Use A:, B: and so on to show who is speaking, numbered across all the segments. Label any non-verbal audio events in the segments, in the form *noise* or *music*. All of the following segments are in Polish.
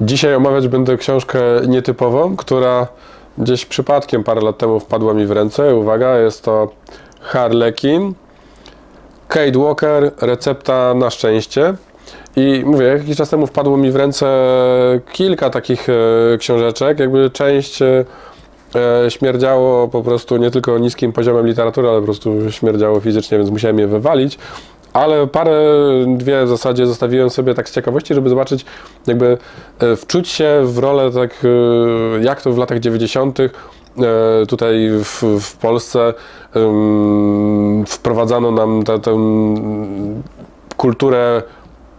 A: Dzisiaj omawiać będę książkę nietypową, która gdzieś przypadkiem parę lat temu wpadła mi w ręce. Uwaga, jest to Harlequin, Kate Walker, recepta na szczęście. I mówię, jakiś czas temu wpadło mi w ręce kilka takich e, książeczek, jakby część e, e, śmierdziało po prostu nie tylko niskim poziomem literatury, ale po prostu śmierdziało fizycznie, więc musiałem je wywalić. Ale parę, dwie w zasadzie zostawiłem sobie tak z ciekawości, żeby zobaczyć, jakby e, wczuć się w rolę tak, e, jak to w latach 90. e, tutaj w, w Polsce wprowadzano nam tę kulturę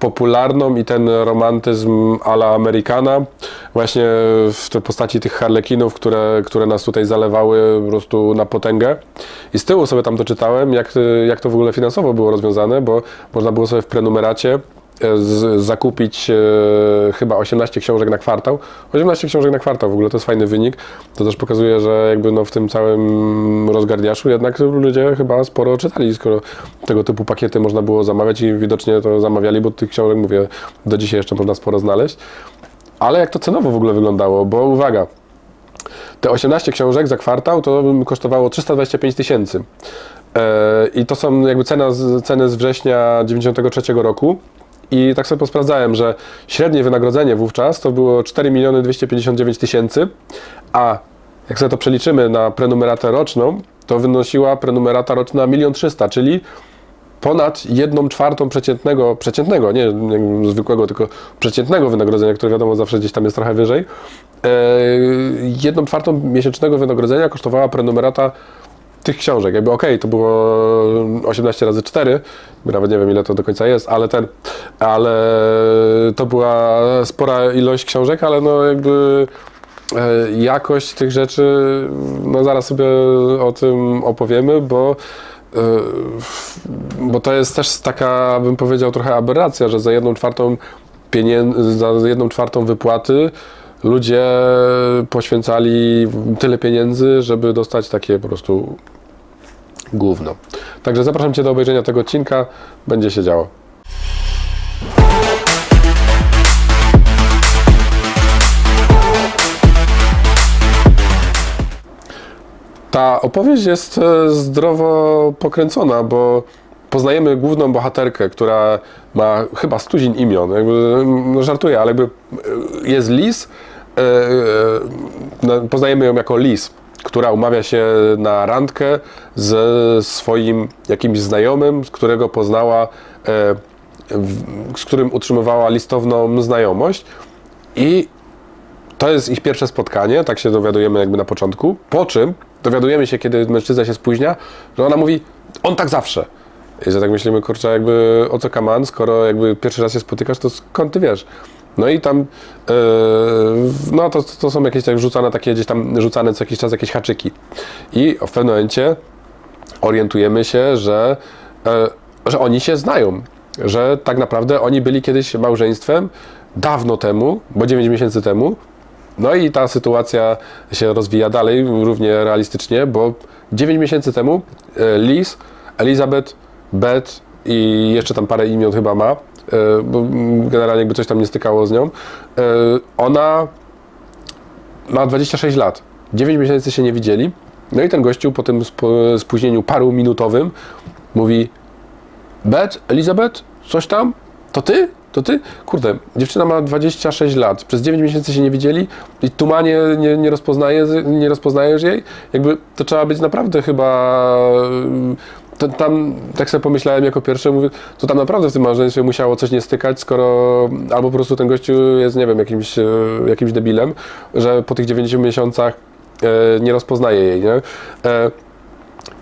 A: popularną i ten romantyzm a la Amerykana, właśnie w postaci tych harlekinów, które, które nas tutaj zalewały po prostu na potęgę. I z tyłu sobie tam doczytałem, jak, jak to w ogóle finansowo było rozwiązane, bo można było sobie w prenumeracie z, zakupić e, chyba 18 książek na kwartał. 18 książek na kwartał, w ogóle to jest fajny wynik. To też pokazuje, że jakby no w tym całym rozgardiaszu jednak ludzie chyba sporo czytali, skoro tego typu pakiety można było zamawiać i widocznie to zamawiali, bo tych książek, mówię, do dzisiaj jeszcze można sporo znaleźć. Ale jak to cenowo w ogóle wyglądało, bo uwaga, te 18 książek za kwartał to kosztowało 325 tysięcy. E, I to są jakby cena z, ceny z września 93 roku. I tak sobie posprawdzałem, że średnie wynagrodzenie wówczas to było 4 miliony 259 tysięcy, a jak sobie to przeliczymy na prenumeratę roczną, to wynosiła prenumerata roczna 1 300 czyli ponad 1 czwartą przeciętnego, przeciętnego, nie zwykłego, tylko przeciętnego wynagrodzenia, które wiadomo zawsze gdzieś tam jest trochę wyżej. E, jedną czwartą miesięcznego wynagrodzenia kosztowała prenumerata tych książek. Jakby okej, to było 18 razy 4, nawet nie wiem ile to do końca jest, ale ten, ale to była spora ilość książek, ale no jakby e, jakość tych rzeczy, no zaraz sobie o tym opowiemy, bo e, bo to jest też taka, bym powiedział, trochę aberracja, że za jedną czwartą za jedną czwartą wypłaty ludzie poświęcali tyle pieniędzy, żeby dostać takie po prostu gówno. Także zapraszam Cię do obejrzenia tego odcinka, będzie się działo. Ta opowieść jest e, zdrowo pokręcona, bo poznajemy główną bohaterkę, która ma chyba stuzin imion. Jakby, no żartuję, ale jakby e, jest Lis. e, Poznajemy ją jako Lis, która umawia się na randkę ze swoim jakimś znajomym, z którego poznała, e, z którym utrzymywała listowną znajomość. I to jest ich pierwsze spotkanie, tak się dowiadujemy jakby na początku. Po czym dowiadujemy się, kiedy mężczyzna się spóźnia, że ona mówi, on tak zawsze. I że tak myślimy, kurczę, jakby o co kaman, skoro jakby pierwszy raz się spotykasz, to skąd ty wiesz? No i tam, yy, no to, to są jakieś tak rzucane, takie gdzieś tam rzucane co jakiś czas jakieś haczyki. I w pewnym momencie orientujemy się, że, e, że oni się znają, że tak naprawdę oni byli kiedyś małżeństwem dawno temu, bo 9 miesięcy temu. No i ta sytuacja się rozwija dalej, równie realistycznie, bo 9 miesięcy temu e, Liz, Elizabeth, Beth i jeszcze tam parę imion chyba ma, bo mm, generalnie jakby coś tam nie stykało z nią, e, ona ma 26 lat. 9 miesięcy się nie widzieli. No i ten gościu po tym spóźnieniu paru minutowym mówi Bet, Elizabeth, coś tam? To ty? To ty? Kurde, dziewczyna ma 26 lat, przez 9 miesięcy się nie widzieli i tumanie nie, nie, rozpoznaje, nie rozpoznajesz jej? Jakby to trzeba być naprawdę chyba... To, tam, tak sobie pomyślałem jako pierwsze, mówię, to tam naprawdę w tym małżeństwie musiało coś nie stykać, skoro albo po prostu ten gościu jest, nie wiem, jakimś, e, jakimś debilem, że po tych 9 miesiącach e, nie rozpoznaje jej, nie? E,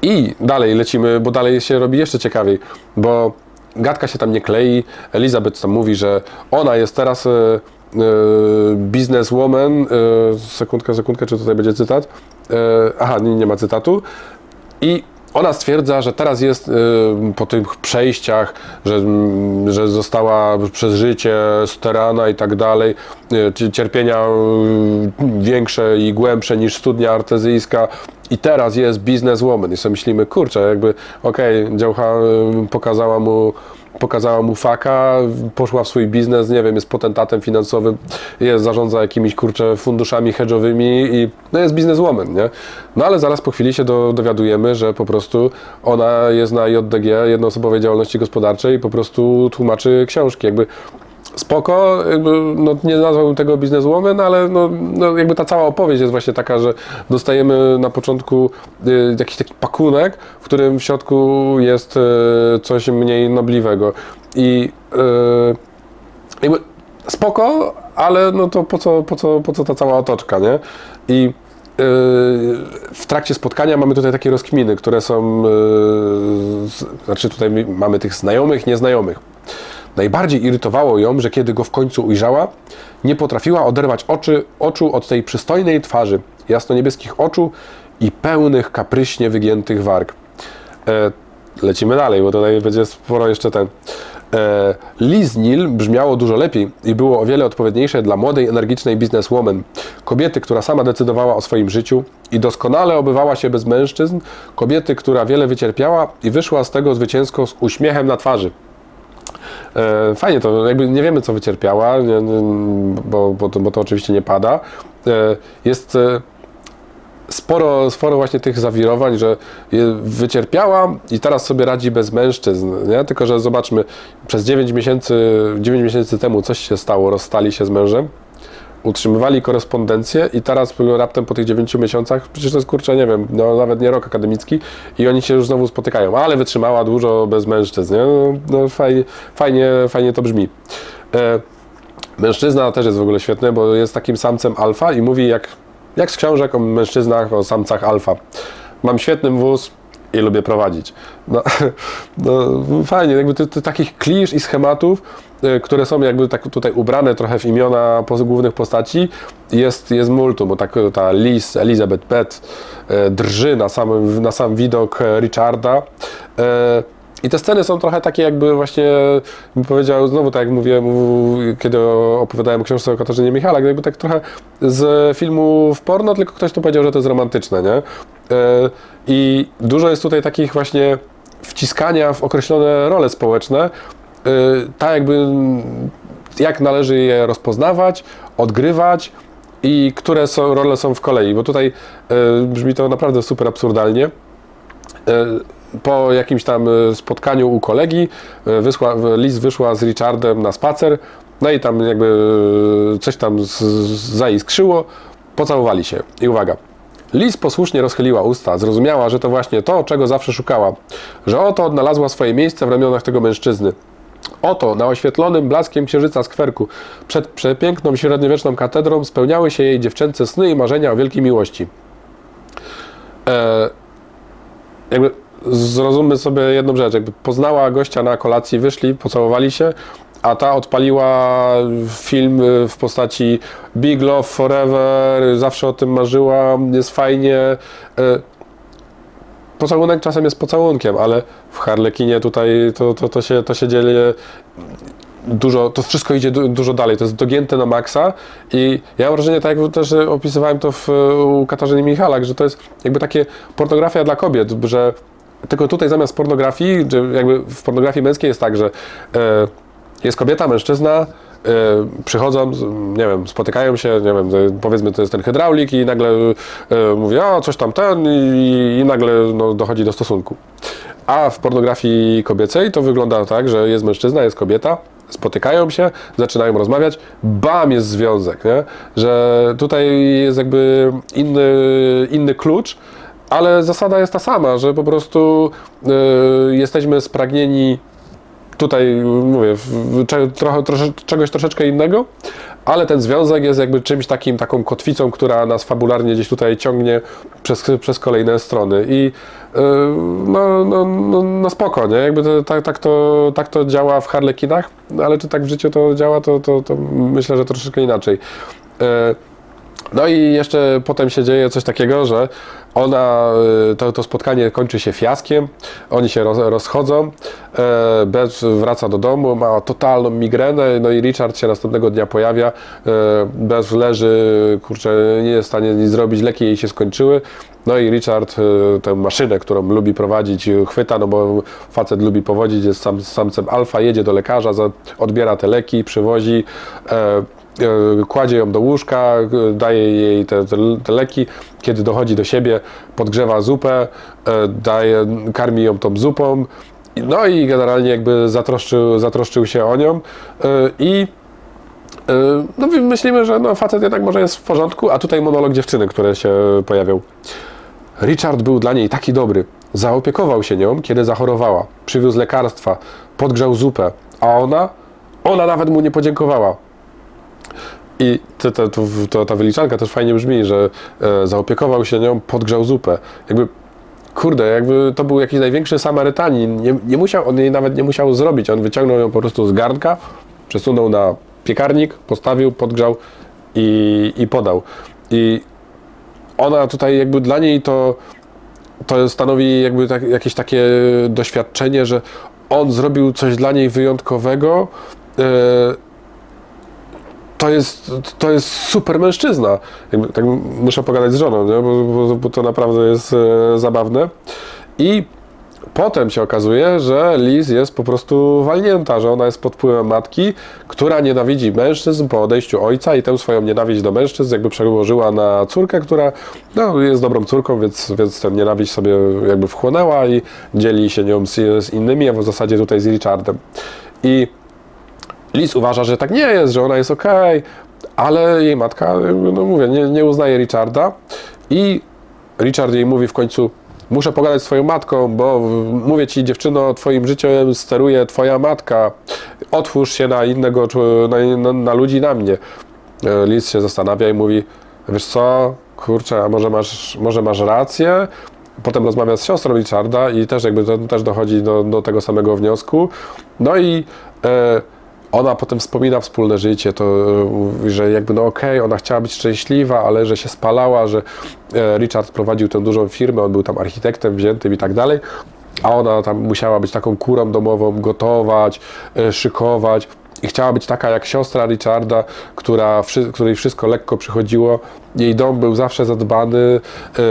A: i dalej lecimy, bo dalej się robi jeszcze ciekawiej, bo gadka się tam nie klei. Elizabeth tam mówi, że ona jest teraz businesswoman. E, sekundkę, sekundkę, czy tutaj będzie cytat? Aha, nie, nie ma cytatu. I ona stwierdza, że teraz jest y, po tych przejściach, że, mm, że została przez życie sterana i tak dalej, y, ci- cierpienia y, większe i głębsze niż studnia artezyjska. I teraz jest bizneswoman. I sobie myślimy, kurczę, jakby okej, działka y, pokazała mu pokazała mu faka, poszła w swój biznes, nie wiem, jest potentatem finansowym, jest, zarządza jakimiś, kurczę, funduszami hedżowymi i no jest bizneswoman, nie? No ale zaraz po chwili się do, dowiadujemy, że po prostu ona jest na JDG, jednoosobowej działalności gospodarczej i po prostu tłumaczy książki, jakby spoko, jakby, no, nie nazwałbym tego bizneswoman, ale no, no, jakby ta cała opowieść jest właśnie taka, że dostajemy na początku y, jakiś taki pakunek, w którym w środku jest y, coś mniej nobliwego i y, jakby spoko, ale no to po co, po co, po co ta cała otoczka, nie? I y, w trakcie spotkania mamy tutaj takie rozkminy, które są, y, znaczy tutaj mamy tych znajomych, nieznajomych. Najbardziej irytowało ją, że kiedy go w końcu ujrzała, nie potrafiła oderwać oczy, oczu od tej przystojnej twarzy, jasno-niebieskich oczu i pełnych, kapryśnie wygiętych warg. E, lecimy dalej, bo tutaj będzie sporo jeszcze ten. E, Liz Neal brzmiało dużo lepiej i było o wiele odpowiedniejsze dla młodej, energicznej bizneswoman. Kobiety, która sama decydowała o swoim życiu i doskonale obywała się bez mężczyzn. Kobiety, która wiele wycierpiała i wyszła z tego zwycięsko z uśmiechem na twarzy. E, Fajnie to, jakby nie wiemy co wycierpiała, bo, bo, to, bo to oczywiście nie pada. E, Jest e, sporo, sporo właśnie tych zawirowań, że wycierpiała i teraz sobie radzi bez mężczyzn, nie? Tylko, że zobaczmy, przez 9 miesięcy, 9 miesięcy temu coś się stało, rozstali się z mężem, utrzymywali korespondencję i teraz raptem po tych 9 miesiącach, przecież to jest kurczę, nie wiem, no nawet nie rok akademicki i oni się już znowu spotykają, ale wytrzymała dużo bez mężczyzn, nie? No, no fajnie, fajnie, fajnie to brzmi. E, mężczyzna też jest w ogóle świetny, bo jest takim samcem alfa i mówi jak, jak z książek o mężczyznach, o samcach alfa. Mam świetny wóz i lubię prowadzić. No, *laughs* no fajnie, jakby ty, ty, takich klisz i schematów, y, które są jakby tak tutaj ubrane trochę w imiona głównych postaci, jest, jest multum, bo tak ta Liz, Elizabeth Beth y, drży na sam, na sam widok e, Richarda. I te sceny są trochę takie jakby właśnie, bym powiedział, znowu tak jak mówiłem, kiedy opowiadałem o książce o Katarzynie Michalak, jakby tak trochę z filmu w porno, tylko ktoś tu powiedział, że to jest romantyczne, nie? E, I dużo jest tutaj takich właśnie wciskania w określone role społeczne, tak jakby jak należy je rozpoznawać, odgrywać i które są, role są w kolei, bo tutaj e, brzmi to naprawdę super absurdalnie. Po jakimś tam e, spotkaniu u kolegi e, wysła, Liz wyszła z Richardem na spacer, no i tam jakby e, coś tam z, zaiskrzyło, pocałowali się. I uwaga, Liz posłusznie rozchyliła usta, zrozumiała, że to właśnie to, czego zawsze szukała, że oto odnalazła swoje miejsce w ramionach tego mężczyzny. Oto, na oświetlonym blaskiem księżyca skwerku, przed przepiękną średniowieczną katedrą spełniały się jej dziewczęce sny i marzenia o wielkiej miłości. E, jakby zrozummy sobie jedną rzecz, jakby poznała gościa na kolacji, wyszli, pocałowali się, a ta odpaliła film w postaci Big Love Forever, zawsze o tym marzyła, jest fajnie. Y, Pocałunek czasem jest pocałunkiem, ale w Harlekinie tutaj to, to, to, się, to się dzieje dużo, to wszystko idzie du, dużo dalej, to jest dogięte na maksa i ja mam wrażenie, tak jak też opisywałem to w, u Katarzyny Michalak, że to jest jakby takie pornografia dla kobiet, że tylko tutaj zamiast pornografii, jakby w pornografii męskiej jest tak, że e, jest kobieta, mężczyzna, e, przychodzą, nie wiem, spotykają się, nie wiem, powiedzmy to jest ten hydraulik i nagle e, mówi, a coś tam ten i, i nagle no, dochodzi do stosunku. A w pornografii kobiecej to wygląda tak, że jest mężczyzna, jest kobieta, spotykają się, zaczynają rozmawiać, bam, jest związek, nie? Że tutaj jest jakby inny, inny klucz, ale zasada jest ta sama, że po prostu y, jesteśmy spragnieni tutaj, mówię, trochę, trosze, czegoś troszeczkę innego, ale ten związek jest jakby czymś takim, taką kotwicą, która nas fabularnie gdzieś tutaj ciągnie przez, przez kolejne strony i y, no, no, no, no spoko, nie? Jakby to, tak, tak, to, tak to działa w Harlekinach, ale czy tak w życiu to działa, to, to, to myślę, że troszeczkę inaczej. Y, No i jeszcze potem się dzieje coś takiego, że ona, y, to, to spotkanie kończy się fiaskiem, oni się roz, rozchodzą, e, Beth wraca do domu, ma totalną migrenę, no i Richard się następnego dnia pojawia, e, Beth leży, kurczę, nie jest w stanie nic zrobić, leki jej się skończyły, no i Richard e, tę maszynę, którą lubi prowadzić, chwyta, no bo facet lubi powodzić, jest sam, samcem alfa, jedzie do lekarza, za, odbiera te leki, przywozi, kładzie ją do łóżka, e, daje jej te, te, leki, kiedy dochodzi do siebie, podgrzewa zupę, e, daje, karmi ją tą zupą, no i generalnie jakby zatroszczył, zatroszczył się o nią e, i e, no myślimy, że no, facet jednak może jest w porządku, a tutaj monolog dziewczyny, które się pojawiał. Richard był dla niej taki dobry. Zaopiekował się nią, kiedy zachorowała. Przywiózł lekarstwa, podgrzał zupę, a ona, ona nawet mu nie podziękowała. I to, to, to, ta wyliczanka też fajnie brzmi, że e, zaopiekował się nią, podgrzał zupę. Jakby, kurde, jakby to był jakiś największy Samarytanin. Nie, nie musiał, on jej nawet nie musiał zrobić. On wyciągnął ją po prostu z garnka, przesunął na piekarnik, postawił, podgrzał i, i podał. I ona tutaj jakby dla niej to, to stanowi jakby tak, jakieś takie doświadczenie, że on zrobił coś dla niej wyjątkowego. e, to jest, to jest super mężczyzna. Tak muszę pogadać z żoną, nie? Bo, bo, bo to naprawdę jest e, zabawne. I potem się okazuje, że Liz jest po prostu walnięta, że ona jest pod wpływem matki, która nienawidzi mężczyzn po odejściu ojca i tę swoją nienawiść do mężczyzn jakby przełożyła na córkę, która no, jest dobrą córką, więc, więc tę nienawiść sobie jakby wchłonęła i dzieli się nią z, z innymi, a w zasadzie tutaj z Richardem. I Liz uważa, że tak nie jest, że ona jest okej, ale jej matka, no mówię, nie, nie uznaje Richarda i Richard jej mówi w końcu, muszę pogadać z twoją matką, bo mówię ci dziewczyno, twoim życiem steruje twoja matka, otwórz się na innego, na, na, na ludzi, na mnie. E, Liz się zastanawia i mówi, wiesz co, kurczę, a może masz, może masz rację? Potem rozmawia z siostrą Richarda i też jakby to też dochodzi do, do tego samego wniosku. No i e, ona potem wspomina wspólne życie, to, e, mówi, że jakby no okej, ona chciała być szczęśliwa, ale że się spalała, że e, Richard prowadził tę dużą firmę, on był tam architektem wziętym i tak dalej, a ona tam musiała być taką kurą domową, gotować, e, szykować. I chciała być taka jak siostra Richarda, która, której wszystko lekko przychodziło. Jej dom był zawsze zadbany, e,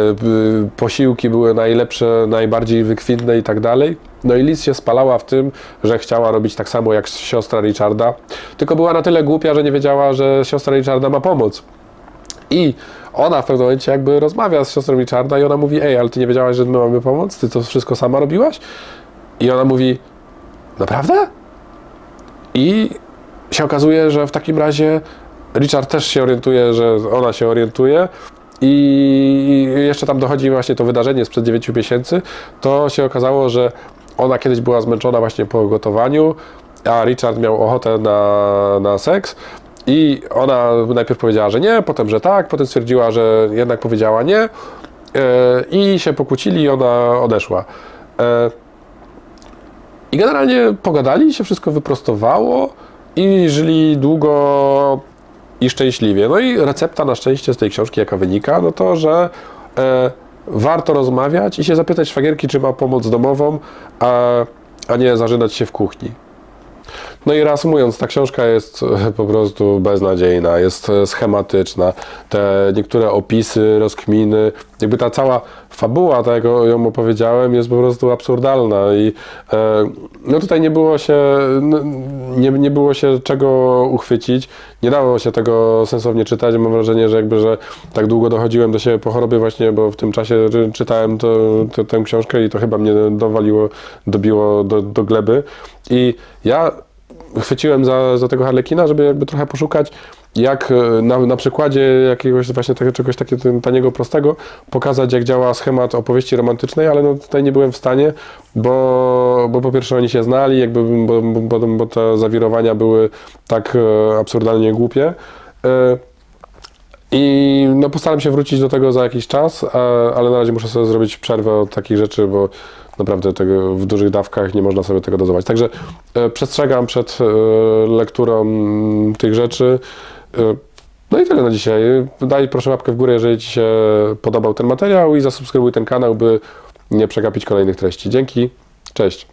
A: posiłki były najlepsze, najbardziej wykwintne i tak dalej. No i Liz się spalała w tym, że chciała robić tak samo jak siostra Richarda, tylko była na tyle głupia, że nie wiedziała, że siostra Richarda ma pomoc. I ona w pewnym momencie jakby rozmawia z siostrą Richarda i ona mówi, ej, ale ty nie wiedziałaś, że my mamy pomoc? Ty to wszystko sama robiłaś? I ona mówi, naprawdę? I się okazuje, że w takim razie Richard też się orientuje, że ona się orientuje. I jeszcze tam dochodzi właśnie to wydarzenie sprzed 9 miesięcy, to się okazało, że ona kiedyś była zmęczona właśnie po gotowaniu, a Richard miał ochotę na, na seks. I ona najpierw powiedziała, że nie, potem, że tak, potem stwierdziła, że jednak powiedziała nie. E, i się pokłócili i ona odeszła. I generalnie pogadali, się wszystko wyprostowało i żyli długo i szczęśliwie. No i recepta na szczęście z tej książki, jaka wynika, no to, że e, warto rozmawiać i się zapytać szwagierki, czy ma pomoc domową, a, a nie zażynać się w kuchni. No i reasumując, ta książka jest e, po prostu beznadziejna, jest e, schematyczna. Te niektóre opisy, rozkminy, jakby ta cała fabuła, tak jak ją opowiedziałem, jest po prostu absurdalna i e, no tutaj nie było się, nie, nie było się czego uchwycić, nie dało się tego sensownie czytać. Mam wrażenie, że jakby, że tak długo dochodziłem do siebie po chorobie właśnie, bo w tym czasie czy- czytałem to, to, tę książkę i to chyba mnie dowaliło, dobiło do, do gleby i ja chwyciłem za, za tego Harlekina, żeby jakby trochę poszukać, jak e, na, na przykładzie jakiegoś właśnie takiego, czegoś takiego taniego, prostego, pokazać jak działa schemat opowieści romantycznej, ale no tutaj nie byłem w stanie, bo, bo po pierwsze oni się znali, jakby, bo, bo, bo, te zawirowania były tak e, absurdalnie głupie. E, I no, postaram się wrócić do tego za jakiś czas, ale na razie muszę sobie zrobić przerwę od takich rzeczy, bo naprawdę tego w dużych dawkach nie można sobie tego dozować. Także e, przestrzegam przed e, lekturą mm, tych rzeczy. E, No i tyle na dzisiaj. Daj proszę łapkę w górę, jeżeli Ci się podobał ten materiał i zasubskrybuj ten kanał, by nie przegapić kolejnych treści. Dzięki, cześć.